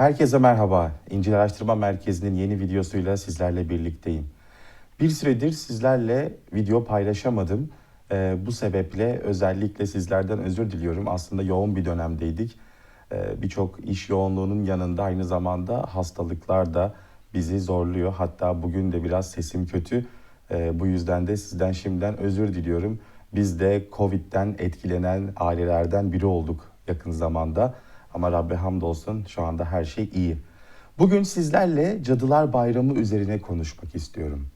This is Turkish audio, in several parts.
Herkese merhaba. İncil Araştırma Merkezi'nin yeni videosuyla sizlerle birlikteyim. Bir süredir sizlerle video paylaşamadım. Ee, bu sebeple özellikle sizlerden özür diliyorum. Aslında yoğun bir dönemdeydik. Ee, Birçok iş yoğunluğunun yanında aynı zamanda hastalıklar da bizi zorluyor. Hatta bugün de biraz sesim kötü. Ee, bu yüzden de sizden şimdiden özür diliyorum. Biz de Covid'den etkilenen ailelerden biri olduk yakın zamanda. Ama Rabbe hamdolsun şu anda her şey iyi. Bugün sizlerle Cadılar Bayramı üzerine konuşmak istiyorum.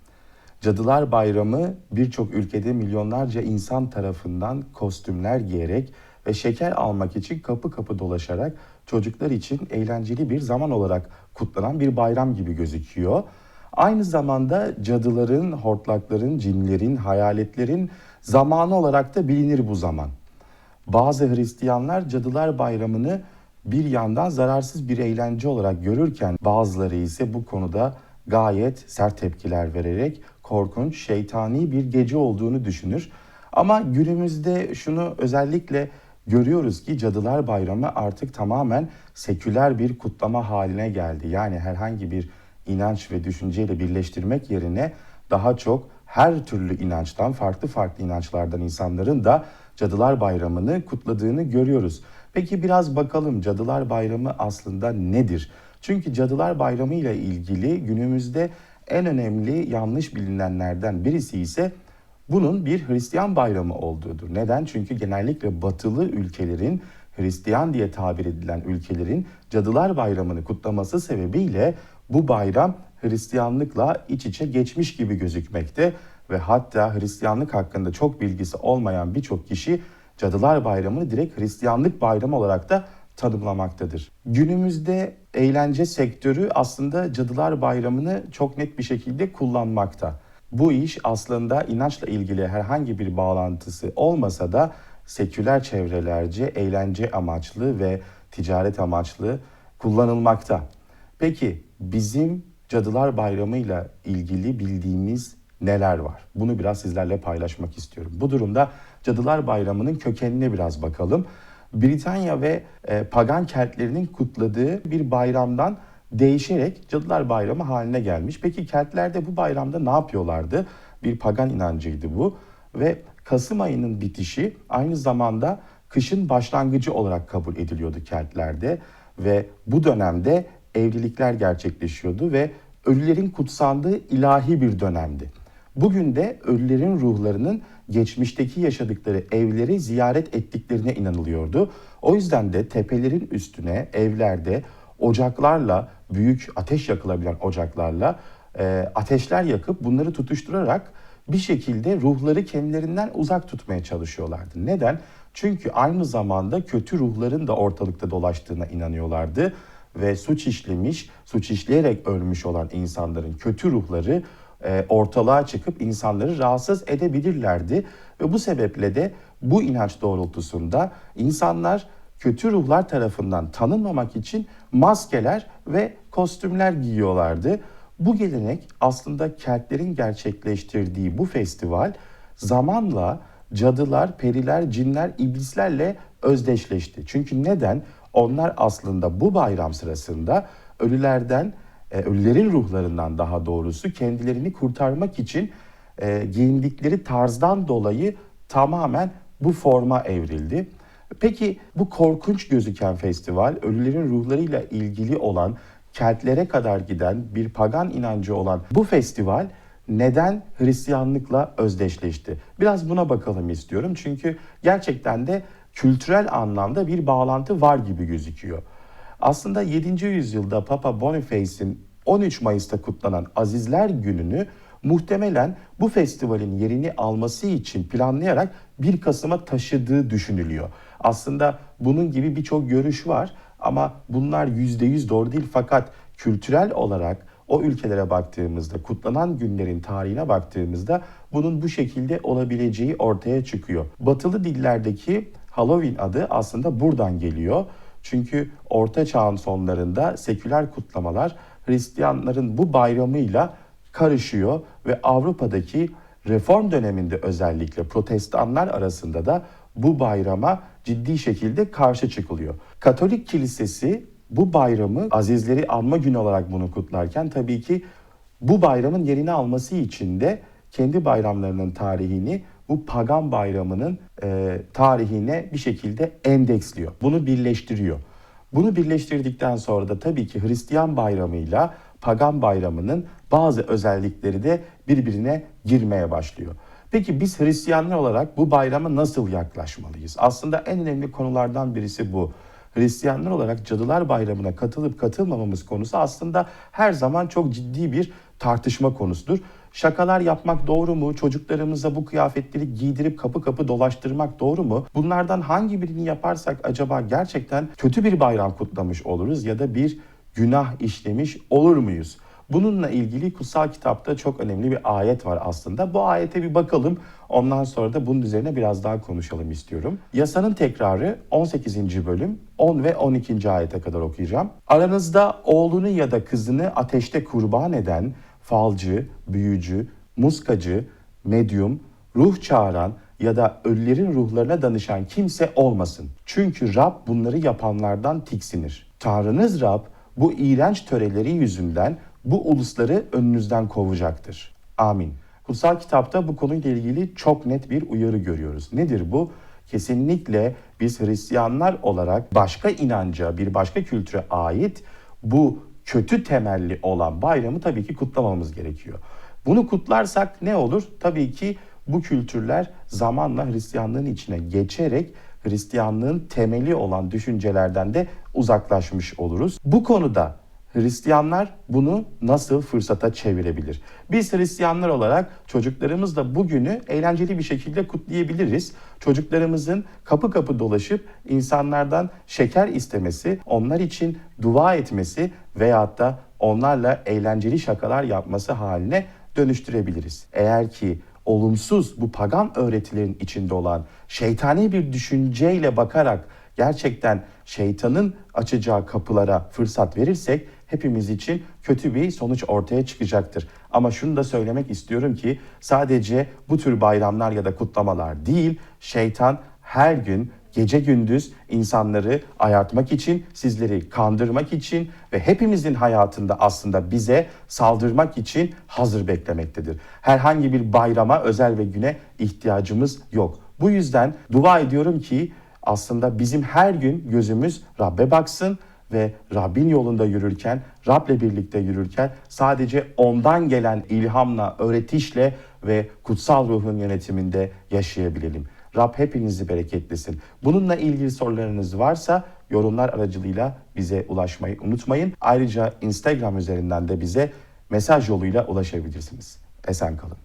Cadılar Bayramı birçok ülkede milyonlarca insan tarafından kostümler giyerek ve şeker almak için kapı kapı dolaşarak çocuklar için eğlenceli bir zaman olarak kutlanan bir bayram gibi gözüküyor. Aynı zamanda cadıların, hortlakların, cinlerin, hayaletlerin zamanı olarak da bilinir bu zaman. Bazı Hristiyanlar Cadılar Bayramı'nı bir yandan zararsız bir eğlence olarak görürken bazıları ise bu konuda gayet sert tepkiler vererek korkunç, şeytani bir gece olduğunu düşünür. Ama günümüzde şunu özellikle görüyoruz ki Cadılar Bayramı artık tamamen seküler bir kutlama haline geldi. Yani herhangi bir inanç ve düşünceyle birleştirmek yerine daha çok her türlü inançtan, farklı farklı inançlardan insanların da Cadılar Bayramı'nı kutladığını görüyoruz. Peki biraz bakalım Cadılar Bayramı aslında nedir? Çünkü Cadılar Bayramı ile ilgili günümüzde en önemli yanlış bilinenlerden birisi ise bunun bir Hristiyan bayramı olduğudur. Neden? Çünkü genellikle batılı ülkelerin Hristiyan diye tabir edilen ülkelerin Cadılar Bayramı'nı kutlaması sebebiyle bu bayram Hristiyanlıkla iç içe geçmiş gibi gözükmekte ve hatta Hristiyanlık hakkında çok bilgisi olmayan birçok kişi Cadılar Bayramı'nı direkt Hristiyanlık bayramı olarak da tanımlamaktadır. Günümüzde eğlence sektörü aslında Cadılar Bayramı'nı çok net bir şekilde kullanmakta. Bu iş aslında inançla ilgili herhangi bir bağlantısı olmasa da seküler çevrelerce eğlence amaçlı ve ticaret amaçlı kullanılmakta. Peki bizim Cadılar Bayramı ile ilgili bildiğimiz neler var? Bunu biraz sizlerle paylaşmak istiyorum. Bu durumda Cadılar Bayramı'nın kökenine biraz bakalım. Britanya ve e, pagan Keltlerinin kutladığı bir bayramdan değişerek Cadılar Bayramı haline gelmiş. Peki Keltlerde bu bayramda ne yapıyorlardı? Bir pagan inancıydı bu ve Kasım ayının bitişi aynı zamanda kışın başlangıcı olarak kabul ediliyordu Keltlerde ve bu dönemde evlilikler gerçekleşiyordu ve ölülerin kutsandığı ilahi bir dönemdi. Bugün de ölülerin ruhlarının geçmişteki yaşadıkları evleri ziyaret ettiklerine inanılıyordu. O yüzden de tepelerin üstüne evlerde ocaklarla büyük ateş yakılabilen ocaklarla e, ateşler yakıp bunları tutuşturarak bir şekilde ruhları kendilerinden uzak tutmaya çalışıyorlardı. Neden? Çünkü aynı zamanda kötü ruhların da ortalıkta dolaştığına inanıyorlardı ve suç işlemiş, suç işleyerek ölmüş olan insanların kötü ruhları e, ortalığa çıkıp insanları rahatsız edebilirlerdi. Ve bu sebeple de bu inanç doğrultusunda insanlar kötü ruhlar tarafından tanınmamak için maskeler ve kostümler giyiyorlardı. Bu gelenek aslında Keltlerin gerçekleştirdiği bu festival zamanla cadılar, periler, cinler, iblislerle özdeşleşti. Çünkü neden? Onlar aslında bu bayram sırasında ölülerden e, ölülerin ruhlarından daha doğrusu kendilerini kurtarmak için e, giyindikleri tarzdan dolayı tamamen bu forma evrildi. Peki bu korkunç gözüken festival ölülerin ruhlarıyla ilgili olan Keltlere kadar giden bir pagan inancı olan bu festival neden Hristiyanlıkla özdeşleşti? Biraz buna bakalım istiyorum. Çünkü gerçekten de kültürel anlamda bir bağlantı var gibi gözüküyor. Aslında 7. yüzyılda Papa Boniface'in 13 Mayıs'ta kutlanan Azizler Günü'nü muhtemelen bu festivalin yerini alması için planlayarak 1 Kasım'a taşıdığı düşünülüyor. Aslında bunun gibi birçok görüş var ama bunlar %100 doğru değil fakat kültürel olarak o ülkelere baktığımızda, kutlanan günlerin tarihine baktığımızda bunun bu şekilde olabileceği ortaya çıkıyor. Batılı dillerdeki Halloween adı aslında buradan geliyor. Çünkü Orta Çağ'ın sonlarında seküler kutlamalar Hristiyanların bu bayramıyla karışıyor ve Avrupa'daki reform döneminde özellikle protestanlar arasında da bu bayrama ciddi şekilde karşı çıkılıyor. Katolik kilisesi bu bayramı azizleri anma günü olarak bunu kutlarken tabii ki bu bayramın yerini alması için de kendi bayramlarının tarihini bu pagan bayramının e, tarihine bir şekilde endeksliyor. Bunu birleştiriyor. Bunu birleştirdikten sonra da tabii ki Hristiyan bayramıyla pagan bayramının bazı özellikleri de birbirine girmeye başlıyor. Peki biz Hristiyanlar olarak bu bayrama nasıl yaklaşmalıyız? Aslında en önemli konulardan birisi bu. Hristiyanlar olarak Cadılar Bayramı'na katılıp katılmamamız konusu aslında her zaman çok ciddi bir tartışma konusudur. Şakalar yapmak doğru mu? Çocuklarımıza bu kıyafetleri giydirip kapı kapı dolaştırmak doğru mu? Bunlardan hangi birini yaparsak acaba gerçekten kötü bir bayram kutlamış oluruz ya da bir günah işlemiş olur muyuz? Bununla ilgili kutsal kitapta çok önemli bir ayet var aslında. Bu ayete bir bakalım. Ondan sonra da bunun üzerine biraz daha konuşalım istiyorum. Yasanın tekrarı 18. bölüm 10 ve 12. ayete kadar okuyacağım. Aranızda oğlunu ya da kızını ateşte kurban eden falcı, büyücü, muskacı, medyum, ruh çağıran ya da ölülerin ruhlarına danışan kimse olmasın. Çünkü Rab bunları yapanlardan tiksinir. Tanrınız Rab bu iğrenç töreleri yüzünden bu ulusları önünüzden kovacaktır. Amin. Kutsal kitapta bu konuyla ilgili çok net bir uyarı görüyoruz. Nedir bu? Kesinlikle biz Hristiyanlar olarak başka inanca, bir başka kültüre ait bu kötü temelli olan bayramı tabii ki kutlamamız gerekiyor. Bunu kutlarsak ne olur? Tabii ki bu kültürler zamanla Hristiyanlığın içine geçerek Hristiyanlığın temeli olan düşüncelerden de uzaklaşmış oluruz. Bu konuda Hristiyanlar bunu nasıl fırsata çevirebilir? Biz Hristiyanlar olarak çocuklarımızla bugünü eğlenceli bir şekilde kutlayabiliriz. Çocuklarımızın kapı kapı dolaşıp insanlardan şeker istemesi, onlar için dua etmesi veyahut da onlarla eğlenceli şakalar yapması haline dönüştürebiliriz. Eğer ki olumsuz bu pagan öğretilerin içinde olan şeytani bir düşünceyle bakarak gerçekten şeytanın açacağı kapılara fırsat verirsek hepimiz için kötü bir sonuç ortaya çıkacaktır. Ama şunu da söylemek istiyorum ki sadece bu tür bayramlar ya da kutlamalar değil, şeytan her gün gece gündüz insanları ayartmak için, sizleri kandırmak için ve hepimizin hayatında aslında bize saldırmak için hazır beklemektedir. Herhangi bir bayrama, özel ve güne ihtiyacımız yok. Bu yüzden dua ediyorum ki aslında bizim her gün gözümüz Rabbe baksın ve Rabbin yolunda yürürken, Rab'le birlikte yürürken sadece ondan gelen ilhamla, öğretişle ve kutsal ruhun yönetiminde yaşayabilelim. Rab hepinizi bereketlesin. Bununla ilgili sorularınız varsa yorumlar aracılığıyla bize ulaşmayı unutmayın. Ayrıca Instagram üzerinden de bize mesaj yoluyla ulaşabilirsiniz. Esen kalın.